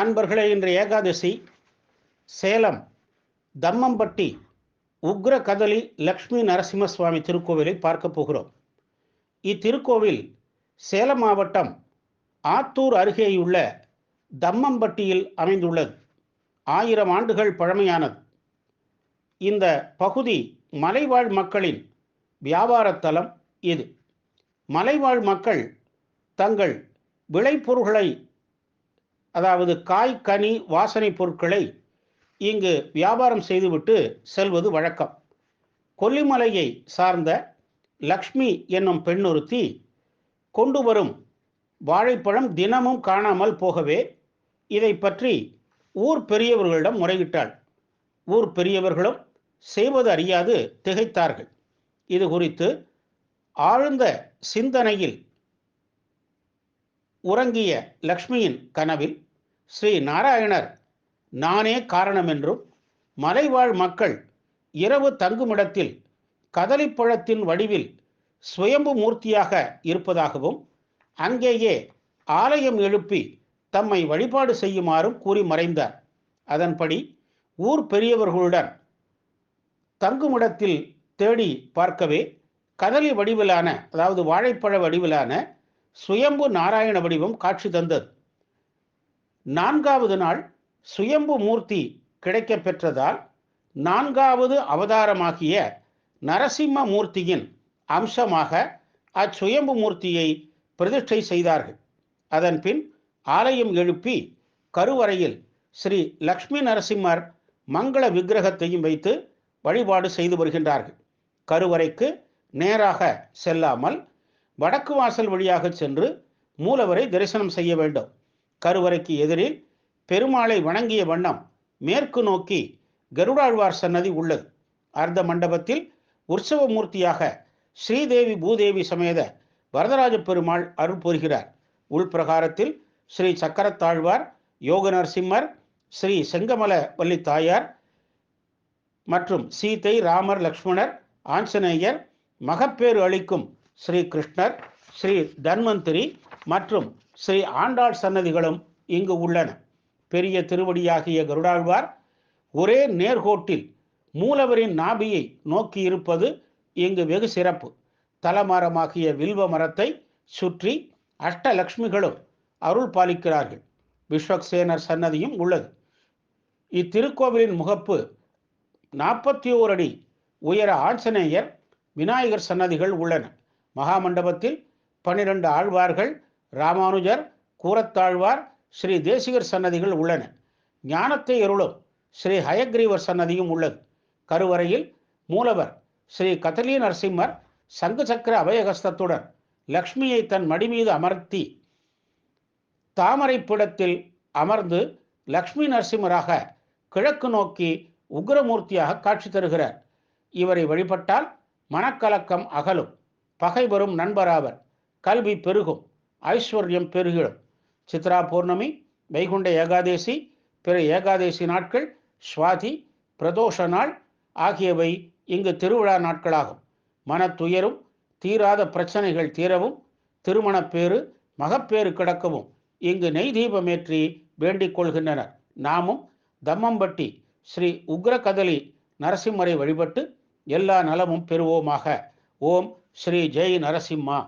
அன்பர்களே இன்று ஏகாதசி சேலம் தம்மம்பட்டி உக்ர கதலி லக்ஷ்மி நரசிம்மசுவாமி திருக்கோவிலை பார்க்க போகிறோம். இத்திருக்கோவில் சேலம் மாவட்டம் ஆத்தூர் அருகேயுள்ள தம்மம்பட்டியில் அமைந்துள்ளது. ஆயிரம் ஆண்டுகள் பழமையானது. இந்த பகுதி மலைவாழ் மக்களின் வியாபாரத்தலம் இது. மலைவாழ் மக்கள் தங்கள் விளைபொருள்களை அதாவது காய் கனி வாசனை பொருட்களை இங்கு வியாபாரம் செய்துவிட்டு செல்வது வழக்கம். கொல்லிமலையை சார்ந்த லக்ஷ்மி என்னும் பெண்ணொருத்தி கொண்டு வரும் வாழைப்பழம் தினமும் காணாமல் போகவே இதை பற்றி ஊர் பெரியவர்களிடம் முறையிட்டாள். ஊர் பெரியவர்களும் செய்வது அறியாது திகைத்தார்கள். இது குறித்து ஆழ்ந்த சிந்தனையில் உறங்கிய லக்ஷ்மியின் கனவில் ஸ்ரீ நாராயணர் நானே காரணம் என்றும் மலைவாழ் மக்கள் இரவு தங்குமிடத்தில் கதலிப்பழத்தின் வடிவில் சுயம்பு மூர்த்தியாக இருப்பதாகவும் அங்கேயே ஆலயம் எழுப்பி தம்மை வழிபாடு செய்யுமாறும் கூறி மறைந்தார். அதன்படி ஊர் பெரியவர்களுடன் தங்குமிடத்தில் தேடி பார்க்கவே கதலி வடிவிலான அதாவது வாழைப்பழ வடிவிலான சுயம்பு நாராயண வடிவம் காட்சி தந்தது. நான்காவது நாள் சுயம்பு மூர்த்தி கிடைக்க பெற்றதால் நான்காவது அவதாரமாகிய நரசிம்ம மூர்த்தியின் அம்சமாக அச்சுயம்பு மூர்த்தியை பிரதிஷ்டை செய்தார்கள். அதன் பின் ஆலயம் எழுப்பி கருவறையில் ஸ்ரீ லக்ஷ்மி நரசிம்மர் மங்கள விக்கிரகத்தையும் வைத்து வழிபாடு செய்து வருகின்றார்கள். கருவறைக்கு நேராக செல்லாமல் வடக்கு வாசல் வழியாக சென்று மூலவரை தரிசனம் செய்ய வேண்டும். கருவறைக்கு எதிரில் பெருமாளை வணங்கிய வண்ணம் மேற்கு நோக்கி கருடாழ்வார் சன்னதி உள்ளது. அர்த்த மண்டபத்தில் உற்சவ மூர்த்தியாக ஸ்ரீதேவி பூதேவி சமேத வரதராஜ பெருமாள் அருள் புரிகிறார். உள்பிரகாரத்தில் ஸ்ரீ சக்கரத்தாழ்வார் யோக நரசிம்மர் ஸ்ரீ செங்கமல வள்ளி தாயார் மற்றும் சீதை ராமர் லக்ஷ்மணர் ஆஞ்சநேயர் மகப்பேறு அளிக்கும் ஸ்ரீ கிருஷ்ணர் ஸ்ரீ தன்வந்திரி மற்றும் ஸ்ரீ ஆண்டாள் சன்னதிகளும் இங்கு உள்ளன. பெரிய திருவடியாகிய கருடாழ்வார் ஒரே நேர்கோட்டில் மூலவரின் நாபியை நோக்கி இருப்பது இங்கு வெகு சிறப்பு. தலமரமாகிய வில்வ மரத்தை சுற்றி அஷ்டலக்ஷ்மிகளும் அருள் பாலிக்கிறார்கள். விஸ்வக்சேனர் சன்னதியும் உள்ளது. இத்திருக்கோவிலின் முகப்பு நாற்பத்தி ஓர் அடி உயர ஆஞ்சநேயர் விநாயகர் சன்னதிகள் உள்ளன. மகாமண்டபத்தில் பன்னிரண்டு ஆழ்வார்கள் ராமானுஜர் கூரத்தாழ்வார் ஸ்ரீ தேசிகர் சன்னதிகள் உள்ளன. ஞானத்தை எருளும் ஸ்ரீ ஹயக்ரீவர் சன்னதியும் உள்ளது. கருவறையில் மூலவர் ஸ்ரீ கதலி நரசிம்மர் சங்கு சக்கர அபயகஸ்தத்துடன் லக்ஷ்மியை தன் மடி மீது அமர்த்தி தாமரை பிடத்தில் அமர்ந்து லக்ஷ்மி நரசிம்மராக கிழக்கு நோக்கி உக்ரமூர்த்தியாக காட்சி தருகிறார். இவரை வழிபட்டால் மனக்கலக்கம் அகலும். பகைவரும் நண்பராவர். கல்வி பெருகும் ஐஸ்வர்யம் பெருகிடும். சித்ரா பௌர்ணமி வைகுண்ட ஏகாதேசி பிற ஏகாதேசி நாட்கள் சுவாதி பிரதோஷ நாள் ஆகியவை இங்கு திருவிழா நாட்களாகும். மனத்துயரும் தீராத பிரச்சனைகள் தீரவும் திருமணப்பேறு மகப்பேறு கிடக்கவும் இங்கு நெய் தீபமேற்றி வேண்டிக் கொள்கின்றனர். நாமும் தம்மம்பட்டி ஸ்ரீ உக்ரகதலி நரசிம்மரை வழிபட்டு எல்லா நலமும் பெறுவோமாக. ஓம் ஸ்ரீ ஜெய் நரசிம்மா.